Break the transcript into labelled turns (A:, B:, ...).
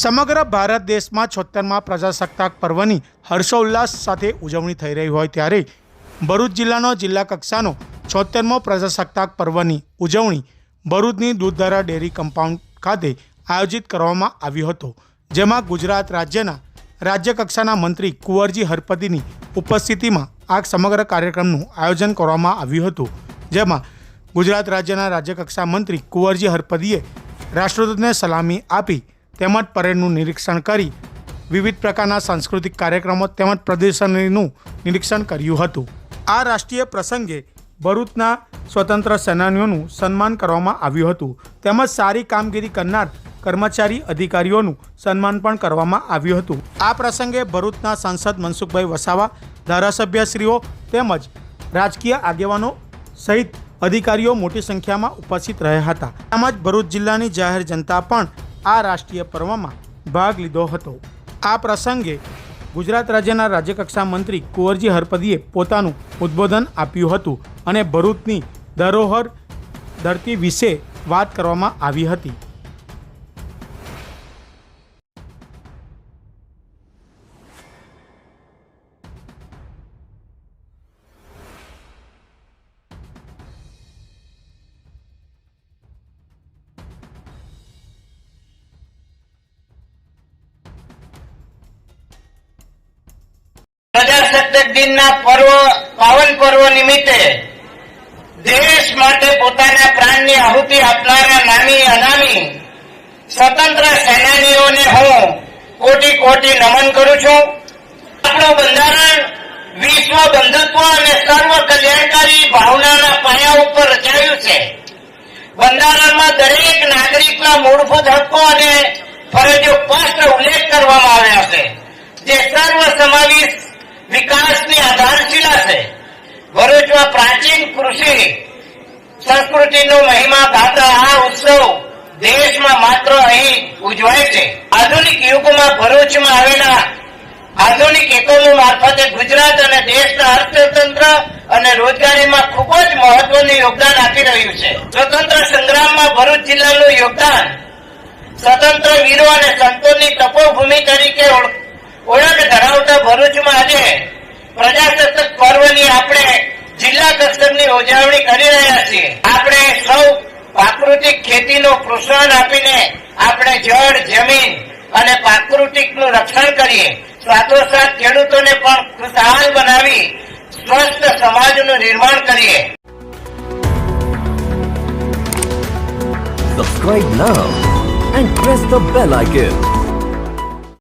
A: સમગ્ર ભારત દેશમાં છોતેરમાં પ્રજાસત્તાક પર્વની હર્ષોલ્લાસ સાથે ઉજવણી થઈ રહી હોય ત્યારે ભરૂચ જિલ્લાનો જિલ્લા કક્ષાનો છોતેરમો પ્રજાસત્તાક પર્વની ઉજવણી ભરૂચની દૂધધારા ડેરી કમ્પાઉન્ડ ખાતે આયોજિત કરવામાં આવ્યો હતો, જેમાં ગુજરાત રાજ્યના રાજ્ય કક્ષાના મંત્રી કુંવરજી હરપતિની ઉપસ્થિતિમાં આ સમગ્ર કાર્યક્રમનું આયોજન કરવામાં આવ્યું હતું, જેમાં ગુજરાત રાજ્યના રાજ્યકક્ષા મંત્રી કુંવરજી હરપતિએ રાષ્ટ્રદૂતને સલામી આપી તેમજ પરેડનું નિરીક્ષણ કરી વિવિધ પ્રકારના સાંસ્કૃતિક કાર્યક્રમો તેમજ પ્રદર્શનીનું નિરીક્ષણ કર્યું હતું. આ રાષ્ટ્રીય પ્રસંગે ભરૂચના સ્વતંત્ર સેનાનીઓનું સન્માન કરવામાં આવ્યું હતું. તેમજ સારી કામગીરી કરનાર કર્મચારી અધિકારીઓનું સન્માન પણ કરવામાં આવ્યું હતું. આ પ્રસંગે ભરૂચના સાંસદ મનસુખભાઈ વસાવા, ધારાસભ્યશ્રીઓ તેમજ રાજકીય આગેવાનો સહિત અધિકારીઓ મોટી સંખ્યામાં ઉપસ્થિત રહ્યા હતા. તેમજ ભરૂચ જિલ્લાની જાહેર જનતા પણ આ રાષ્ટ્રીય પર્વમાં ભાગ લીધો હતો. આ પ્રસંગે ગુજરાત રાજ્યના રાજ્યકક્ષા મંત્રી કુંવરજી હરપદીએ પોતાનું ઉદ્બોધન આપ્યું હતું અને ભરૂચની ધરોહર ધરતી વિશે વાત કરવામાં આવી હતી.
B: પ્રજાસત્તાક દિનના પર્વ, પાવન પર્વ નિમિત્તે દેશ માટે પોતાના પ્રાણની આહુતિ આપનારા નામી અનામી સ્વતંત્ર સેનાનીઓને હું કોટી કોટી નમન કરું છું. આપણું બંધારણ વિશ્વ બંધુત્વ અને સર્વ કલ્યાણકારી ભાવનાના પાયા ઉપર રચાયું છે. બંધારણમાં દરેક નાગરિકના મૂળભૂત હક્કો અને ફરજો સ્પષ્ટ ઉલ્લેખ કરવામાં આવ્યા છે. જે સર્વ સમાવેશ વિકાસની આધારશિલા છે. ભરૂચમાં પ્રાચીન કૃષિ સંસ્કૃતિનો મહિમા ગાતા આ ઉત્સવ દેશમાં માત્ર અહીં ઉજવાય છે. આધુનિક યુગમાં ભરૂચમાં આવેલા આધુનિક એકમો મારફતે ગુજરાત અને દેશના અર્થતંત્ર અને રોજગારીમાં ખૂબ જ મહત્વનું યોગદાન આપી રહ્યું છે. સ્વતંત્ર સંગ્રામમાં ભરૂચ જિલ્લાનું યોગદાન સ્વતંત્ર વીરો અને સંતોની તપોભૂમિ તરીકે ઓળખ ભરૂચમાં આજે પ્રજાસત્તાક પર્વની આપણે જિલ્લા કક્ષકની ઉજવણી કરી રહ્યા છીએ. આપણે સૌ પ્રાકૃતિક ખેતીનો પ્રોત્સાહન આપીને આપણે જળ, જમીન અને પ્રાકૃતિકનું રક્ષણ કરીએ. સાથોસાથ ખેડૂતોને પણ ખુશહાલ બનાવી સ્વસ્થ સમાજનું નિર્માણ કરીએ.
C: Subscribe now and press the bell icon.